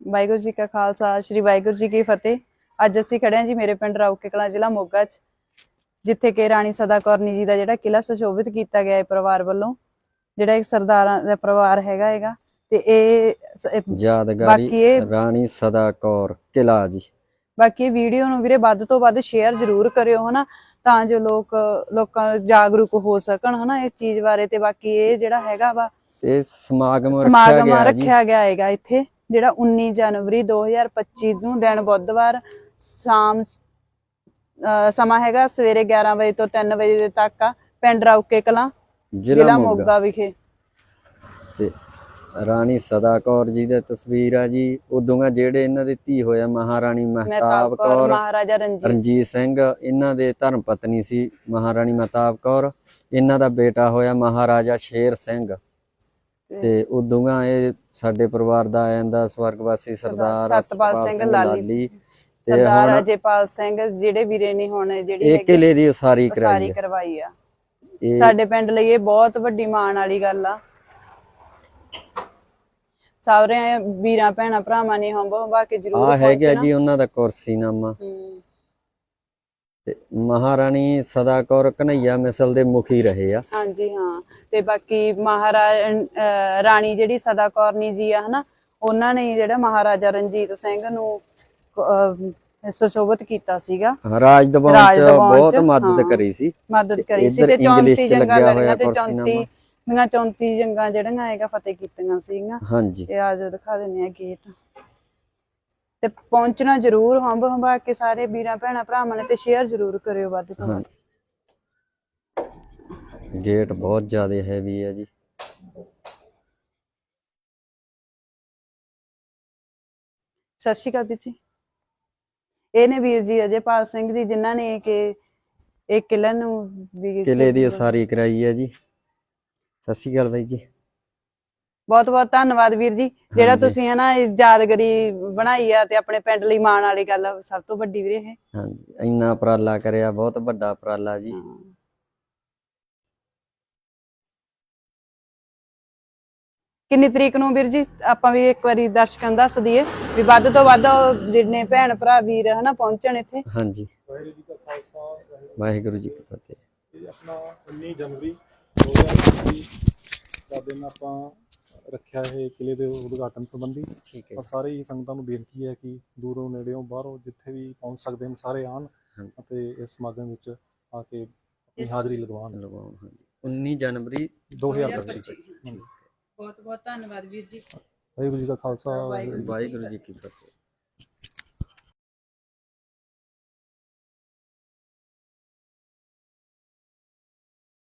ਵਾਹਿਗੁਰੂ ਜੀ ਕਾ ਖਾਲਸਾ ਸ੍ਰੀ ਵਾਹਿਗੁਰੂ ਜੀ ਕੀ ਫਤਿਹ। ਅੱਜ ਅਸੀਂ ਖੜੇ ਹਾਂ ਜੀ ਮੇਰੇ ਪਿੰਡ ਰਾਉਕੇ ਕਲਾਂ ਜ਼ਿਲ੍ਹਾ ਮੋਗਾ 'ਚ ਜਿੱਥੇ ਕਿ ਰਾਣੀ ਸਦਾ ਕੌਰਨੀ ਜੀ ਦਾ ਜਿਹੜਾ ਕਿਲਾ ਸੁਸ਼ੋਭਿਤ ਕੀਤਾ ਗਿਆ ਹੈ ਪਰਿਵਾਰ ਵੱਲੋਂ ਜਿਹੜਾ ਇੱਕ ਸਰਦਾਰਾਂ ਦਾ ਪਰਿਵਾਰ ਹੈਗਾ ਹੈਗਾ ਤੇ ਇਹ ਇਹ- ਯਾਦਗਾਰੀ ਇਹ ਰਾਣੀ ਸਦਾ ਕੌਰ ਕਿਲਾ ਜੀ। ਬਾਕੀ ਇਹ ਵੀਡੀਓ ਨੂੰ ਵੀਰੇ ਵੱਧ ਤੋਂ ਵੱਧ ਸ਼ੇਅਰ ਜ਼ਰੂਰ ਕਰਿਓ ਹਨਾ ਤਾਂ ਜੋ ਲੋਕ ਲੋਕਾਂ ਜਾਗਰੂਕ ਹੋ ਸਕਣ ਹਨਾ ਇਸ ਚੀਜ਼ ਬਾਰੇ ਤੇ ਬਾਕੀ ਇਹ ਜਿਹੜਾ ਹੈਗਾ ਵਾ ਤੇ ਸਮਾਗਮ ਰੱਖਿਆ ਸਮਾਗਮ ਗਿਆ ਰੱਖਿਆ ਗਿਆ ਹੈਗਾ ਇੱਥੇ। ਜਿਹੜਾ 19 ਜਨਵਰੀ 2025 ਨੂੰ ਦਿਨ ਬੁੱਧਵਾਰ ਸ਼ਾਮ ਸਮਾਂ ਹੈਗਾ ਸਵੇਰੇ 11 ਵਜੇ ਤੋਂ 3 ਵਜੇ ਤੱਕ ਆ ਪਿੰਡ ਰੌਕੇ ਕਲਾਂ ਜ਼ਿਲ੍ਹਾ ਮੋਗਾ। ਵਿਖੇ। ਤੇ ਰਾਣੀ ਸਦਾ ਕੌਰ ਜੀ ਦੀ ਤਸਵੀਰ ਆ ਜੀ। ਉਦੋਂਗਾ ਜਿਹੜੇ ਇਹਨਾਂ ਦੇ ਧੀ ਹੋਇਆ ਮਹਾਰਾਣੀ ਮਹਿਤਾਬ ਕੌਰ ਮਹਾਰਾਜਾ ਰਣਜੀਤ ਸਿੰਘ। ਇਹਨਾਂ ਦੇ ਧਰਮ ਪਤਨੀ ਸੀ ਮਹਾਰਾਣੀ ਮਹਿਤਾਬ ਕੌਰ। ਇਹਨਾਂ ਦਾ ਬੇਟਾ ਹੋਇਆ ਮਹਾਰਾਜਾ ਸ਼ੇਰ ਸਿੰਘ। ਤੇ ਉਦੋਂਗਾ ਇਹ ਸਾਡੇ ਪਰਿਵਾਰ ਦਾ ਆ ਜਾਂਦਾ ਸਵਰਗਵਾਸੀ ਸਰਦਾਰ ਸਤਪਾਲ ਸਿੰਘ ਲਾਲੀ। ਤੇ ਸਰਦਾਰ ਅਜੇਪਾਲ ਸਿੰਘ ਜਿਹੜੇ ਵੀਰੇ ਨੇ ਹੁਣ ਜਿਹੜੀ ਇਹ ਕਿਲੇ ਦੀ ਉਸਾਰੀ ਕਰਾਈ। ਕਰਵਾਈ ਆ ਸਾਡੇ ਪਿੰਡ ਲਈ ਇਹ ਬਹੁਤ ਵੱਡੀ ਮਾਣ ਵਾਲੀ ਗੱਲ ਆ ਸਾਰੇ ਵੀਰਾਂ ਭੈਣਾਂ ਭਰਾਵਾਂ ਨੇ ਹੰਬ ਹੰਬਾ ਕੇ ਜ਼ਰੂਰ ਆ ਹੈਗਾ। ਜੀ ਉਹਨਾਂ ਦਾ ਕੁਰਸੀਨਾਮਾ। ਤੇ ਮਹਾਰਾਣੀ ਸਦਾ ਕੌਰ ਕਨਈਆ ਮਿਸਲ ਦੇ ਮੁਖੀ ਰਹੇ ਆ। ਹਾਂਜੀ ਹਾਂ। ਤੇ ਬਾਕੀ ਮਹਾਰਾਜ ਰਾਣੀ ਜਿਹੜੀ ਸਦਾ ਕੌਰਨੀ ਜੀ ਆ ਹਨਾ ਉਹਨਾਂ ਨੇ ਜਿਹੜਾ ਮਹਾਰਾਜਾ ਰਣਜੀਤ ਸਿੰਘ ਨੂੰ ਸੁਸ਼ੋਭਿਤ ਕੀਤਾ ਸੀਗਾ। ਰਾਜ ਰਾਜ ਚ ਬਹੁਤ ਮਦਦ। ਕਰੀ ਸੀ। ਮਦਦ ਕਰੀ ਸੀ ਤੇ ਇੰਗਲਿਸ਼ 34 ਚ ਜੰਗਾਂ ਲੜੀਆਂ ਤੇ 34 ਕੁਰਸੀਨਾਮਾ। ਦੀਆਂ 34 ਜੰਗਾਂ ਜਿਹੜੀਆਂ ਹੈਗਾ ਫਤਿਹ ਕੀਤੀਆਂ ਸੀਗੀਆਂ। ਹਾਂਜੀ। ਤੇ ਆਜੋ ਦਿਖਾ ਦਿੰਨੇ ਆ ਗੇਟ। ਤੇ ਪਹੁੰਚਣਾ ਜ਼ਰੂਰ ਹੰਬ ਹੰਬਾ ਕੇ ਸਾਰੇ ਵੀਰਾਂ ਭੈਣਾਂ ਭਰਾਵਾਂ ਨੇ ਤੇ ਸ਼ੇਅਰ ਜ਼ਰੂਰ ਕਰਿਓ ਵੱਧ ਤੋਂ ਵੱਧ। ਗੇਟ ਬਹੁਤ ਜ਼ਿਆਦਾ ਹੈਵੀ ਹੈ ਜੀ। ਸਤਿ ਸ਼੍ਰੀ ਅਕਾਲ ਵੀਰ ਜੀ। ਇਹ ਨੇ ਵੀਰ ਜੀ ਅਜੇਪਾਲ ਸਿੰਘ ਜੀ ਜਿਨ੍ਹਾਂ ਨੇ ਕਿ ਇਹ ਕਿਲੇ ਨੂੰ ਕਿਲੇ ਦੀ ਉਸਾਰੀ ਕਰਾਈ ਹੈ ਜੀ। ਸਤਿ ਸ਼੍ਰੀ ਅਕਾਲ ਬਾਈ ਜੀ। ਬਹੁਤ ਬਹੁਤ ਧੰਨਵਾਦ ਵੀਰ ਜੀ। ਜਿਹੜਾ ਹਾਂਜੀ। ਤੁਸੀਂ ਹਨਾ ਇਹ ਯਾਦਗਰੀ ਬਣਾਈ ਆ ਤੇ ਆਪਣੇ ਪਿੰਡ ਲਈ ਮਾਣ ਵਾਲੀ ਗੱਲ ਆ, ਸਭ ਤੋਂ ਵੱਡੀ ਵੀਰੇ ਇਹ। ਹਾਂਜੀ ਇੰਨਾ ਉਪਰਾਲਾ ਕਰਿਆ ਬਹੁਤ ਵੱਡਾ ਉਪਰਾਲਾ ਜੀ। ਕਿੰਨੀ ਤਰੀਕ ਨੂੰ ਵੀਰ ਜੀ? ਆਪਾਂ ਵੀ ਇੱਕ ਵਾਰੀ ਦਰਸ਼ਕਾਂ ਨੂੰ ਦੱਸ ਦਈਏ ਵੀ ਵੱਧ ਤੋਂ ਵੱਧ ਜਿੰਨੇ ਭੈਣ ਭਰਾ ਵੀਰ ਹਨਾ ਪਹੁੰਚਣ ਇੱਥੇ। ਹਾਂਜੀ। ਵਾਹਿਗੁਰੂ ਜੀ ਕਾ ਖਾਲਸਾ ਵਾਹਿਗੁਰੂ ਵਾਹਿਗੁਰੂ ਜੀ ਕੀ ਫਤਿਹ। ਜੀ ਆਪਣਾ 19 ਜਨਵਰੀ 2025 ਦਾ ਦਿਨ ਆਪਾਂ ਰੱਖਿਆ ਹੈ ਕਿਲੇ ਦੇ ਉਦਘਾਟਨ ਸੰਬੰਧੀ। ਠੀਕ ਤਾਂ ਸਾਰੇ ਹੀ ਸੰਗਤਾਂ ਨੂੰ ਬੇਨਤੀ ਹੈ ਕਿ ਦੂਰੋਂ ਨੇੜਿਓਂ ਬਾਹਰੋਂ ਜਿੱਥੇ ਵੀ ਪਹੁੰਚ ਸਕਦੇ ਹਨ ਸਾਰੇ ਆਣ। ਅਤੇ ਇਸ ਸਮਾਗਮ ਵਿੱਚ ਆ ਕੇ ਆਪਣੀ ਹਾਜ਼ਰੀ ਲਗਵਾਉਣ। ਲਗਾਉਣ ਹਾਂਜੀ। 19 ਜਨਵਰੀ 2025 ਬਹੁਤ ਬਹੁਤ ਧੰਨਵਾਦ ਵੀਰ ਜੀ। ਵਾਹਿਗੁਰੂ ਜੀ ਕਾ ਖਾਲਸਾ। ਵਾਹਿਗੁਰੂ ਜੀ ਕੀ ਫਤਿਹ।